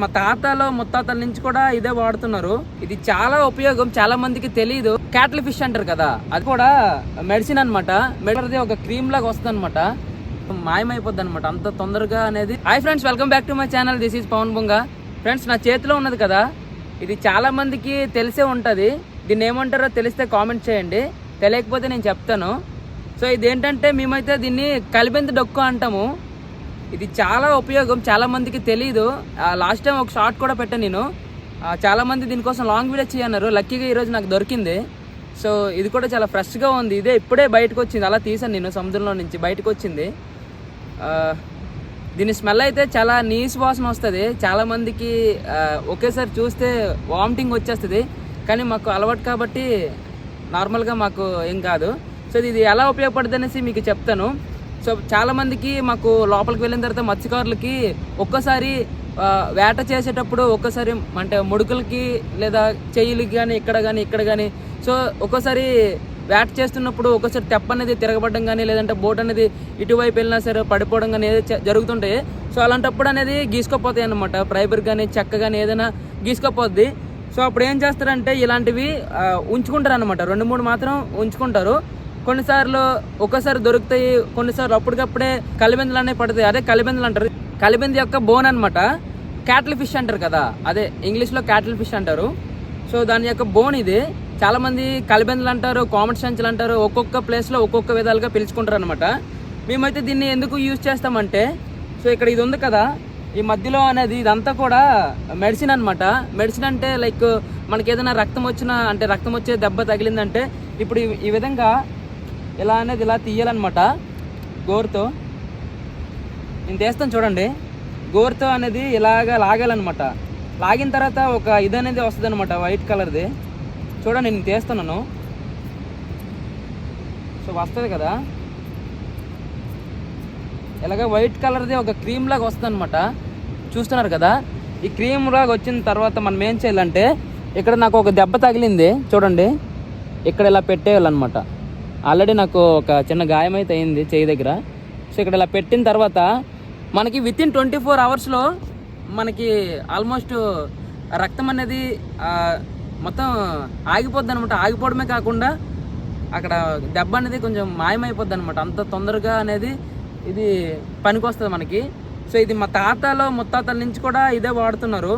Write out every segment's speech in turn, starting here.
మా తాతలో ముత్తాతల నుంచి కూడా ఇదే వాడుతున్నారు. ఇది చాలా ఉపయోగం చాలా మందికి తెలియదు క్యాటిల్ ఫిష్ అంటారు కదా అది కూడా మెడిసిన్ అనమాట మెడిసిన్ ఒక క్రీమ్ లాగా వస్తుంది అనమాట మాయమైపోద్ది అనమాట అంత తొందరగా అనేది. Hi friends welcome back to my channel this is Pavan Bonga friends నా చేతిలో ఉన్నది కదా ఇది చాలా మందికి తెలిసే ఉంటుంది. దీన్ని ఏమంటారో తెలిస్తే కామెంట్ చేయండి. తెలియకపోతే నేను చెప్తాను. సో ఇది ఏంటంటే మేమైతే దీన్ని కలిబెంది డొక్కు అంటాము. ఇది చాలా ఉపయోగం చాలా మందికి తెలియదు లాస్ట్ టైం ఒక షార్ట్ కూడా పెట్టాను నేను. చాలామంది చాలా మంది దీనికోసం లాంగ్ వీడియో చేయన్నారు. లక్కీగా ఈరోజు నాకు దొరికింది. సో ఇది కూడా చాలా ఫ్రెష్గా ఉంది. ఇదే ఇప్పుడే బయటకు వచ్చింది అలా తీసాను నేను సముద్రంలో నుంచి బయటకు వచ్చింది దీని స్మెల్ అయితే చాలా నీస్ వాసన వస్తుంది. చాలా మందికి ఒకేసారి చూస్తే వామిటింగ్ వచ్చేస్తుంది. కానీ మాకు అలవాటు కాబట్టి నార్మల్గా మాకు ఏం కాదు. సో ఇది ఎలా ఉపయోగపడుతుంది అనేసి మీకు చెప్తాను. సో చాలా మందికి మాకు లోపలికి వెళ్ళిన తర్వాత మత్స్యకారులకి ఒక్కసారి వేట చేసేటప్పుడు ఒక్కసారి అంటే ముడుకులకి లేదా చెయ్యిలకి కానీ ఇక్కడ కానీ ఇక్కడ కానీ సో ఒక్కోసారి వేట చేస్తున్నప్పుడు ఒకసారి తెప్ప అనేది తిరగబడడం కానీ లేదంటే బోట్ అనేది ఇటువైపు వెళ్ళినా సరే పడిపోవడం కానీ ఏదో జరుగుతుంటాయి. సో అలాంటప్పుడు అనేది గీసుకోపోతాయి అన్నమాట. ఫైబర్ కానీ చెక్క కానీ ఏదైనా గీసుకోపోద్ది. సో అప్పుడు ఏం చేస్తారంటే ఇలాంటివి ఉంచుకుంటారు అనమాట రెండు మూడు మాత్రం ఉంచుకుంటారు. కొన్నిసార్లు ఒక్కసారి దొరుకుతాయి కొన్నిసార్లు అప్పటికప్పుడే కలిబెందులు అనేవి పడతాయి. అదే కలిబెందులు అంటారు. కలిబెంది యొక్క బోన్ అనమాట క్యాటిల్ ఫిష్ అంటారు కదా. అదే ఇంగ్లీష్లో క్యాటిల్ ఫిష్ అంటారు. సో దాని యొక్క బోన్ ఇది. చాలామంది కలిబెందులు అంటారు కామెట్ సంచులు అంటారు ఒక్కొక్క ప్లేస్లో ఒక్కొక్క విధాలుగా పిలుచుకుంటారు అనమాట మేమైతే దీన్ని ఎందుకు యూజ్ చేస్తామంటే సో ఇక్కడ ఇది ఉంది కదా ఈ మధ్యలో అనేది ఇదంతా కూడా మెడిసిన్ అన్నమాట. మెడిసిన్ అంటే లైక్ మనకి ఏదైనా రక్తం వచ్చిన అంటే రక్తం వచ్చే దెబ్బ తగిలిందంటే ఇప్పుడు ఈ విధంగా ఇలా అనేది ఇలా తీయాలన్నమాట. గోరుతో. నేను తీస్తాను చూడండి. గోరుతో అనేది ఇలాగా లాగాలన్నమాట. లాగిన తర్వాత ఒక ఇది అనేది వస్తుంది అనమాట వైట్ కలర్ది. చూడండి నేను తీస్తున్నాను సో వస్తుంది కదా. ఇలాగ వైట్ కలర్ది ఒక క్రీమ్ లాగా వస్తుంది అనమాట చూస్తున్నారు కదా? ఈ క్రీమ్ లాగా వచ్చిన తర్వాత మనం ఏం చేయాలంటే ఇక్కడ నాకు ఒక దెబ్బ తగిలింది. చూడండి. ఇక్కడ ఇలా పెట్టేయాలన్నమాట. ఆల్రెడీ నాకు ఒక చిన్న గాయం అయితే అయింది చేయి దగ్గర. సో ఇక్కడ ఇలా పెట్టిన తర్వాత మనకి విత్ ఇన్ ట్వంటీ ఫోర్ అవర్స్లో మనకి ఆల్మోస్ట్ రక్తం అనేది మొత్తం ఆగిపోద్ది అనమాట ఆగిపోవడమే కాకుండా అక్కడ దెబ్బ అనేది కొంచెం మాయమైపోద్ది అనమాట అంత తొందరగా అనేది ఇది పనికొస్తుంది మనకి. సో ఇది మా తాతలో ముత్తాతల నుంచి కూడా ఇదే వాడుతున్నారు.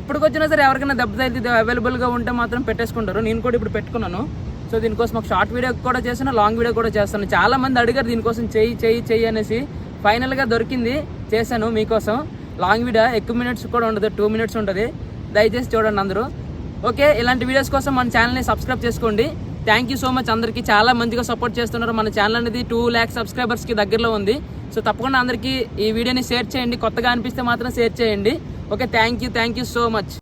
ఇప్పటికొచ్చినా సరే ఎవరికైనా దెబ్బ తగిలితే ఇది అవైలబుల్గా ఉంటే మాత్రం పెట్టేసుకుంటారు. నేను కూడా ఇప్పుడు పెట్టుకున్నాను. సో దీనికోసం ఒక షార్ట్ వీడియో కూడా చేస్తాను లాంగ్ వీడియో కూడా చేస్తాను చాలా మంది అడిగారు దీనికోసం చెయ్యి చెయ్యి చెయ్యి అనేసి. ఫైనల్గా దొరికింది చేశాను మీకోసం. లాంగ్ వీడియో ఎక్కువ మినిట్స్ కూడా ఉండదు టూ మినిట్స్ ఉంటుంది. దయచేసి చూడండి అందరూ. ఓకే ఇలాంటి వీడియోస్ కోసం మన ఛానల్ని సబ్స్క్రైబ్ చేసుకోండి. థ్యాంక్ యూ సో మచ్ అందరికీ. చాలా మంచిగా సపోర్ట్ చేస్తున్నారు. మన ఛానల్ అనేది టూ ల్యాక్ సబ్స్క్రైబర్స్కి దగ్గరలో ఉంది. సో తప్పకుండా అందరికీ ఈ వీడియోని షేర్ చేయండి. కొత్తగా అనిపిస్తే మాత్రం షేర్ చేయండి. Okay thank you thank you so much